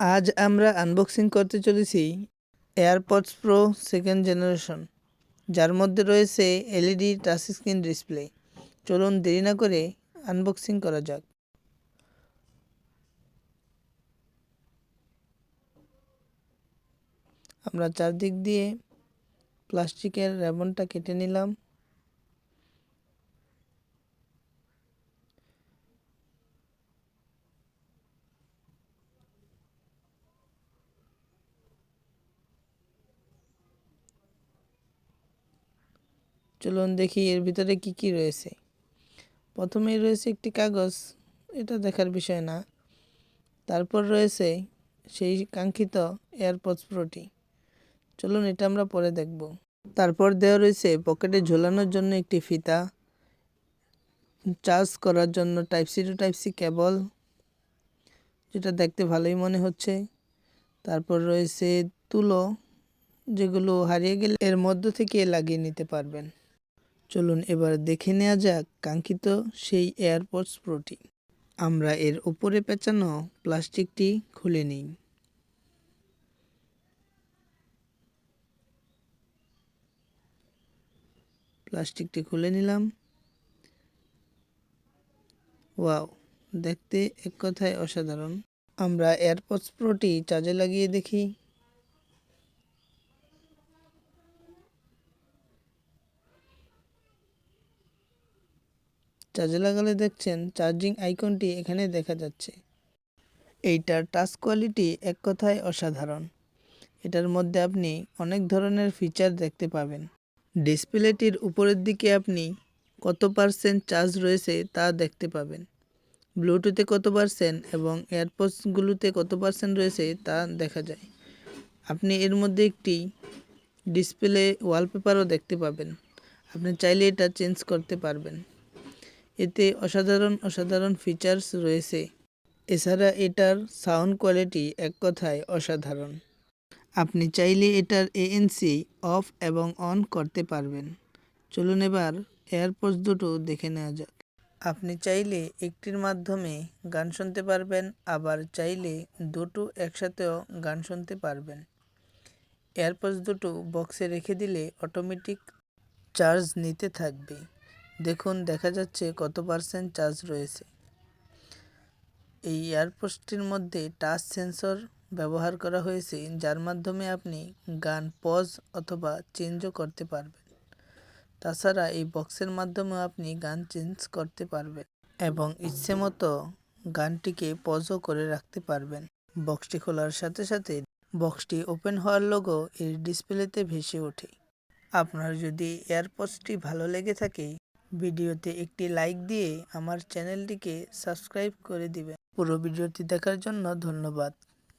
আজ আমরা আনবক্সিং করতে চলেছি এয়ারপডস প্রো সেকেন্ড জেনারেশন যার মধ্যে রয়েছে এলইডি টাচ স্ক্রিন ডিসপ্লে চলুন দেরি না করে আনবক্সিং করা যাক। আমরা চারদিক দিয়ে প্লাস্টিকের রেবনটা কেটে নিলাম। চলুন দেখি এর ভিতরে কি কি রয়েছে। প্রথমেই রয়েছে একটি কাগজ, এটা দেখার বিষয় না। তারপর রয়েছে সেই কাঙ্ক্ষিত এয়ারপডস প্রোটি চলুন এটা আমরা পরে দেখব। তারপর দেওয়া রয়েছে পকেটে ঝোলানোর জন্য একটি ফিতা, চার্জ করার জন্য type C two type C cable, যেটা দেখতে ভালোই মনে হচ্ছে। তারপর রয়েছে তুলো, যেগুলো হারিয়ে গেলে এর মধ্য থেকে লাগিয়ে নিতে পারবেন। চলুন এবার দেখে নেওয়া যাক কাঙ্ক্ষিত সেই এয়ারপডস প্রোটি আমরা এর উপরে পেঁচানো প্লাস্টিকটি খুলে নিই। প্লাস্টিকটি খুলে নিলাম। ওয়াও, দেখতে এক কথায় অসাধারণ। আমরা এয়ারপডস প্রোটি চার্জে লাগিয়ে দেখি। চার্জে লাগালে দেখছেন চার্জিং আইকনটি এখানে দেখা যাচ্ছে। এইটার টাচ কোয়ালিটি এক কথায় অসাধারণ। এটার মধ্যে আপনি অনেক ধরনের ফিচার দেখতে পাবেন। ডিসপ্লেটির উপরের দিকে আপনি কত পার্সেন্ট চার্জ রয়েছে তা দেখতে পাবেন। ব্লুটুথে কত পার্সেন্ট এবং এয়ারপডসগুলোতে কত পার্সেন্ট রয়েছে তা দেখা যায়। আপনি এর মধ্যে একটি ডিসপ্লে ওয়ালপেপারও দেখতে পাবেন। আপনি চাইলে এটা চেঞ্জ করতে পারবেন। এতে অসাধারণ অসাধারণ ফিচার্স রয়েছে। এছাড়া এটার সাউন্ড কোয়ালিটি এক কথায় অসাধারণ। আপনি চাইলে এটার এএনসি অফ এবং অন করতে পারবেন। চলুন এবার এয়ারপোর্টস দুটো দেখে নেওয়া যাক। আপনি চাইলে একটির মাধ্যমে গান শুনতে পারবেন, আবার চাইলে দুটো একসাথেও গান শুনতে পারবেন। এয়ারপোর্টস দুটো বক্সে রেখে দিলে অটোমেটিক চার্জ নিতে থাকবে। দেখুন, দেখা যাচ্ছে কত পার্সেন্ট চার্জ রয়েছে। এই এয়ারপোস্টটির মধ্যে টাচ সেন্সর ব্যবহার করা হয়েছে, যার মাধ্যমে আপনি গান পজ অথবা চেঞ্জও করতে পারবেন। তাছাড়া এই বক্সের মাধ্যমে আপনি গান চেঞ্জ করতে পারবেন এবং ইচ্ছে মতো গানটিকে পজও করে রাখতে পারবেন। বক্সটি খোলার সাথে সাথে বক্সটি ওপেন হওয়ার লোগো এর ডিসপ্লেতে ভেসে ওঠে। আপনার যদি এয়ারপডসটি ভালো লেগে থাকে ভিডিওতে একটি লাইক দিয়ে আমার চ্যানেলটিকে সাবস্ক্রাইব করে দিবেন। পুরো ভিডিওটি দেখার জন্য ধন্যবাদ।